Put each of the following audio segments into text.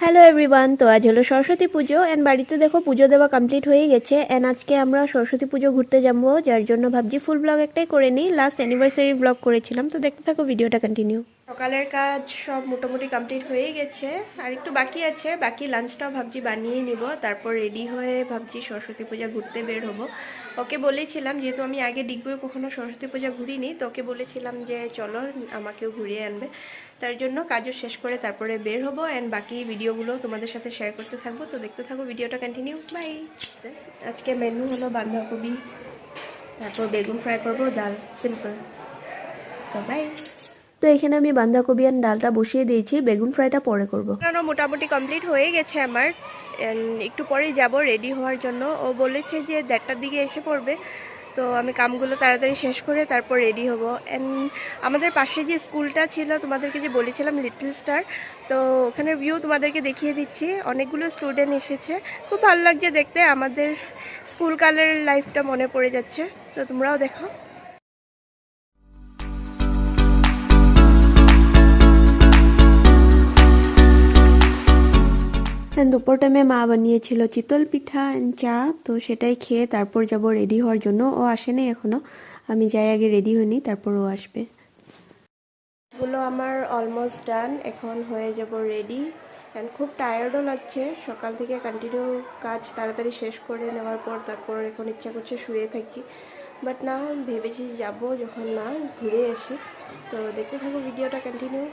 Hello everyone তো আজ হলো সরস্বতী পুজো অ্যান্ড বাড়িতে দেখো পুজো দেওয়া কমপ্লিট হয়ে গেছে অ্যান্ড আজকে আমরা সরস্বতী পুজো ঘুরতে যাব, যার জন্য ভাবছি ফুল ব্লগ একটাই করে নিই। লাস্ট অ্যানিভার্সারি ব্লগ করেছিলাম, তো দেখতে থাকো ভিডিওটা কন্টিনিউ সকালের কাজ সব মোটামুটি কমপ্লিট হয়ে গেছে। আর একটু বাকি আছে, বাকি লাঞ্চটাও ভাবছি বানিয়ে নিব, তারপর রেডি হয়ে ভাবছি সরস্বতী পূজা ঘুরতে বের হব। ওকে বলেছিলাম, যেহেতু আমি আগে ডিগবই কখনো সরস্বতী পূজা ঘুরিনি, তো ওকে বলেছিলাম যে চলো আমাকেও ঘুরিয়ে আনবে। তার জন্য কাজও শেষ করে তারপরে বের হব অ্যান্ড বাকি ভিডিওগুলো তোমাদের সাথে শেয়ার করতে থাকব। তো দেখতে থাকো ভিডিওটা কন্টিনিউ বাই আজকে মেনু হলো বাঁধাকপি, তারপর বেগুন ফ্রাই করব, ডাল সিম্পল তো বাই তো এখানে আমি বাঁধাকপি আর ডালটা বসিয়ে দিয়েছি, বেগুন ফ্রাইটা পরে করব। মোটামুটি কমপ্লিট হয়ে গেছে আমার একটু পরেই যাব রেডি হওয়ার জন্য। ও বলেছে যে দেড়টার দিকে এসে পড়বে, তো আমি কামগুলো তাড়াতাড়ি শেষ করে তারপর রেডি হব। অ্যান্ড আমাদের পাশে যে স্কুলটা ছিল, তোমাদেরকে যে বলেছিলাম লিটল স্টার তো ওখানের ভিউ তোমাদেরকে দেখিয়ে দিচ্ছি। অনেকগুলো স্টুডেন্ট এসেছে। খুব ভালো লাগছে দেখতে, আমাদের স্কুলকালের লাইফটা মনে পড়ে যাচ্ছে। তো তোমরাও দেখো। দুপুর টাইমে মা বানিয়েছিল চিতল পিঠা চা, তো সেটাই খেয়ে তারপর যাব রেডি হওয়ার জন্য। ও আসেনি এখনও। আমি যাই আগে রেডি হইনি তারপর ও আসবে। গুলো আমার অলমোস্ট ডান এখন হয়ে যাব রেডি অ্যান্ড খুব টায়ার্ডও লাগছে। সকাল থেকে কন্টিনিউ কাজ তাড়াতাড়ি শেষ করে নেওয়ার পর তারপর এখন ইচ্ছা করছে শুয়ে থাকি। বাট না, ভেবেছি যাব যখন না, ঘুরে আসি। তো দেখতে থাকো ভিডিওটা কন্টিনিউ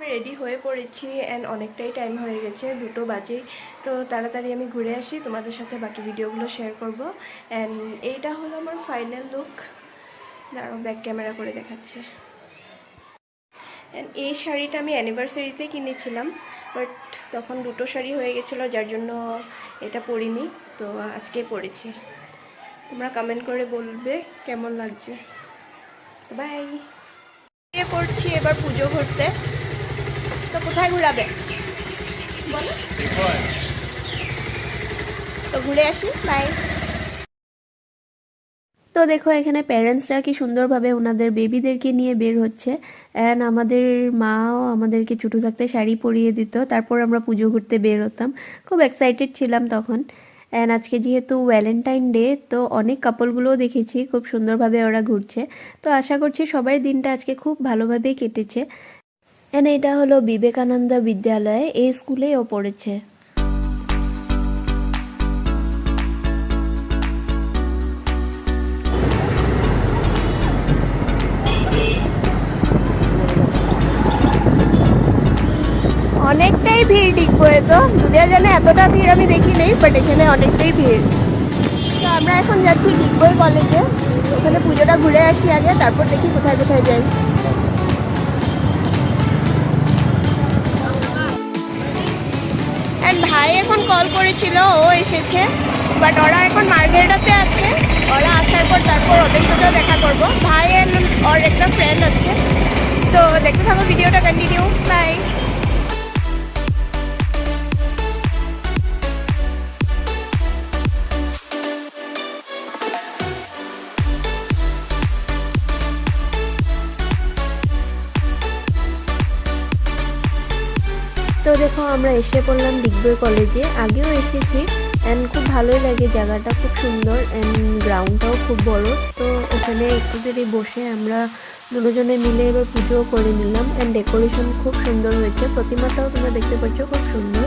আমি রেডি হয়ে পড়েছি অ্যান্ড অনেকটাই টাইম হয়ে গেছে, দুটো বাজে তো তাড়াতাড়ি আমি ঘুরে আসি, তোমাদের সাথে বাকি ভিডিওগুলো শেয়ার করব। অ্যান্ড এইটা হলো আমার ফাইনাল লুক দাঁড়াও ব্যাক ক্যামেরা করে দেখাচ্ছে। অ্যান্ড এই শাড়িটা আমি অ্যানিভার্সারিতে কিনেছিলাম বাট তখন দুটো শাড়ি হয়ে গেছিল, যার জন্য এটা পরিনি, তো আজকে পরেছি। তোমরা কমেন্ট করে বলবে কেমন লাগছে। বাই পড়ছি এবার পুজো ঘুরতে তো কোথায় ঘুরাবে? তো ঘুরে আসি বাই তো দেখো, এখানে প্যারেন্টসরা কি সুন্দরভাবে ওনাদের বেবিদেরকে নিয়ে বের হচ্ছে। অ্যান্ড আমাদের মাও আমাদেরকে ছোটো থাকতে শাড়ি পরিয়ে দিত। তারপর আমরা পুজো ঘুরতে বের হতাম। খুব এক্সাইটেড ছিলাম তখন। অ্যান্ড আজকে যেহেতু ভ্যালেন্টাইন ডে তো অনেক কাপলগুলোও দেখেছি। খুব সুন্দরভাবে ওরা ঘুরছে। তো আশা করছি সবার দিনটা আজকে খুব ভালোভাবে কেটেছে। অ্যান্ড এটা হলো বিবেকানন্দ বিদ্যালয়ে, এই স্কুলেই ও পড়েছে। অনেকটাই ভিড় ডিগবয়ে তো। দুনিয়া জানে এতটা ভিড় আমি দেখি নেই বাট এখানে অনেকটাই ভিড়। তো আমরা এখন যাচ্ছি ডিগবই কলেজে। ওখানে পুজোটা ঘুরে আসি আগে, তারপর দেখি কোথায় কোথায় যাই। ভাই এখন কল করেছিল, ও এসেছে। বাট ওরা এখন মার্কেটাতে আছে। ওরা আসার পর তারপর ওদের সাথেও দেখা করব। ভাই and ওর তো দেখো, আমরা এসে পড়লাম ডিগবই কলেজে। আগেও এসেছি অ্যান্ড খুব ভালোই লাগে, জায়গাটা খুব সুন্দর অ্যান্ড গ্রাউন্ডটাও খুব বড়। তো ওখানে একটু দেরি বসে আমরা দুজনে মিলে এবার পুজোও করে নিলাম অ্যান্ড ডেকোরেশন খুব সুন্দর হয়েছে। প্রতিমাটাও তোমরা দেখতে পাচ্ছ, খুব সুন্দর।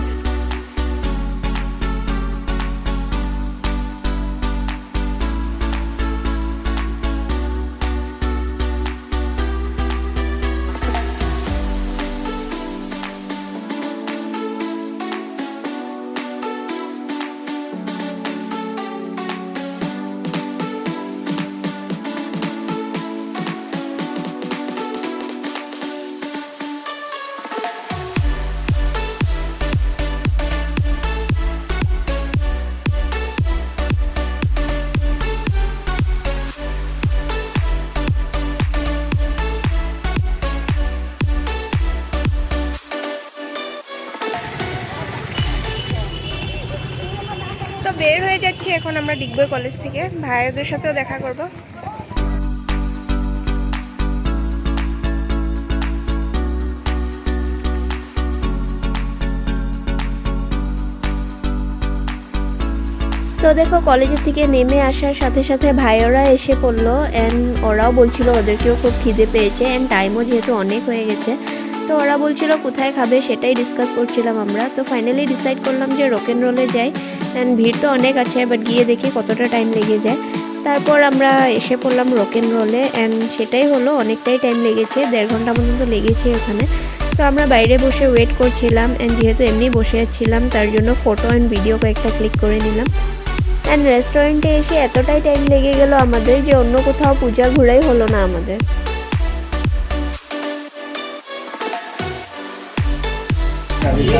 এখন আমরা ডিগবই কলেজ থেকে। ভাইদের সাথেও দেখা করব। তো দেখো কলেজের থেকে নেমে আসার সাথে সাথে ভাইয়েরা এসে পড়ল অ্যান্ড ওরাও বলছিল ওদেরকেও খুব খিদে পেয়েছে অ্যান্ড টাইমও যেহেতু অনেক হয়ে গেছে, তো ওরা বলছিল কোথায় খাবে সেটাই ডিসকাস করছিলাম আমরা। তো ফাইনালি ডিসাইড করলাম যে রোকেন রোলে যাই। অ্যান্ড ভিড় তো অনেক আছে বাট গিয়ে দেখি কতটা টাইম লেগে যায়। তারপর আমরা এসে পড়লাম রোকেন রোলে অ্যান্ড সেটাই হলো অনেকটাই টাইম লেগেছে, দেড় ঘণ্টা পর্যন্ত লেগেছে ওখানে তো আমরা বাইরে বসে ওয়েট করছিলাম অ্যান্ড যেহেতু এমনি বসে ছিলাম তার জন্য ফটো অ্যান্ড ভিডিও কয়েকটা ক্লিক করে নিলাম। অ্যান্ড রেস্টুরেন্টে এসে এতটাই টাইম লেগে গেল আমাদের যে অন্য কোথাও পূজা ঘুরাই হলো না আমাদের। ভিডিও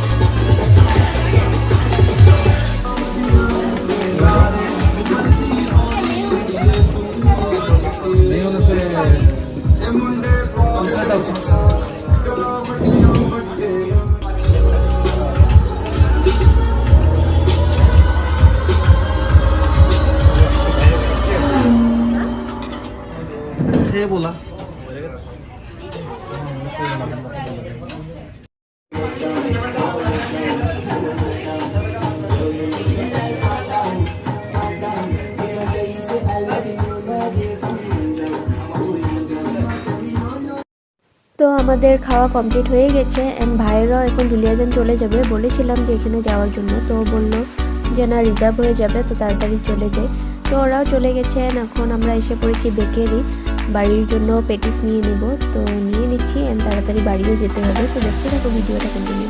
हे बोला তো আমাদের খাওয়া কমপ্লিট হয়ে গেছে অ্যান্ড ভাইয়েরাও এখন দুলিয়াজান চলে যাবে বলেছিলাম যে এখানে যাওয়ার জন্য তো বললো যে না রিজার্ভ হয়ে যাবে তো তাড়াতাড়ি চলে যাই তো ওরাও চলে গেছে and এখন আমরা এসে পড়েছি বেকেরি বাড়ির জন্য পেটিস নিয়ে নিব। তো নিয়ে নিচ্ছি তাড়াতাড়ি বাড়িও যেতে হবে। তো দেখতে থাকো, ভিডিওটা কন্টিনিউ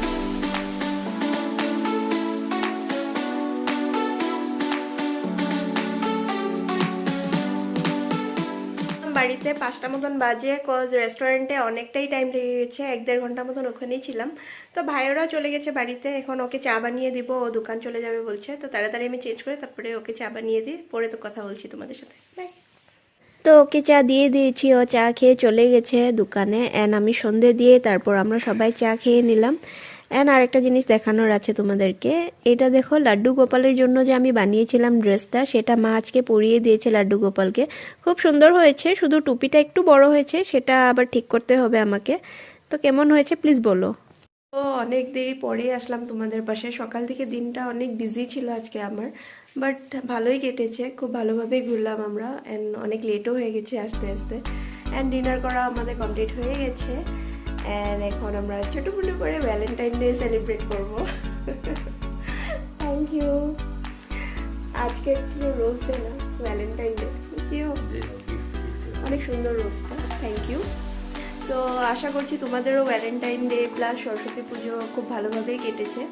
বাড়িতে পাঁচটা মতন বাজে কজ রেস্টুরেন্টে অনেকটাই টাইম লেগে গেছে, এক দেড় ঘণ্টা মতন ওখানেই ছিলাম। তো ভাইয়েরাও চলে গেছে বাড়িতে, এখন ওকে চা বানিয়ে দিব, ও দোকান চলে যাবে বলছে। তো তাড়াতাড়ি আমি চেঞ্জ করে তারপরে ওকে চা বানিয়ে দিই, পরে তো কথা বলছি তোমাদের সাথে। বাই তো ওকে চা দিয়ে দিয়েছি, ও চা খেয়ে চলে গেছে দোকানে। অ্যান্ড আমি সন্ধে দিয়ে তারপর আমরা সবাই চা খেয়ে নিলাম। অ্যান্ড আরেকটা জিনিস দেখানোর আছে তোমাদেরকে। এটা দেখো লাড্ডু গোপালের জন্য যে আমি বানিয়েছিলাম ড্রেসটা, সেটা মা আজকে পরিয়ে দিয়েছে লাড্ডু গোপালকে। খুব সুন্দর হয়েছে, শুধু টুপিটা একটু বড় হয়েছে, সেটা আবার ঠিক করতে হবে আমাকে। তো কেমন হয়েছে প্লিজ বলো। তো অনেক দেরি পরেই আসলাম তোমাদের পাশে সকাল থেকে দিনটা অনেক বিজি ছিল আজকে আমার। বাট ভালোই কেটেছে খুব ভালোভাবেই ঘুরলাম আমরা অ্যান্ড অনেক লেটও হয়ে গেছে আস্তে আস্তে অ্যান্ড ডিনার করা আমাদের কমপ্লিট হয়ে গেছে অ্যান্ড এখন আমরা ছোটো মোটো করে ভ্যালেন্টাইন ডে সেলিব্রেট করব। থ্যাংক ইউ আজকে ছিল রোজ ডে না ভ্যালেন্টাইন ডে ইউ অনেক সুন্দর রোজটা থ্যাংক ইউ তো আশা করছি তোমাদেরও ভ্যালেন্টাইন ডে প্লাস সরস্বতী পুজো খুব ভালোভাবেই কেটেছে।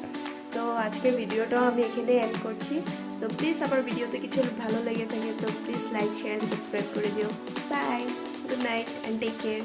তো আজকের ভিডিওটাও আমি এখানে অ্যাড করছি। তো প্লিজ আমার ভিডিওতে কিছু ভালো লেগে থাকে, তো প্লিজ লাইক শেয়ার সাবস্ক্রাইব করে দিও। Bye good night and take care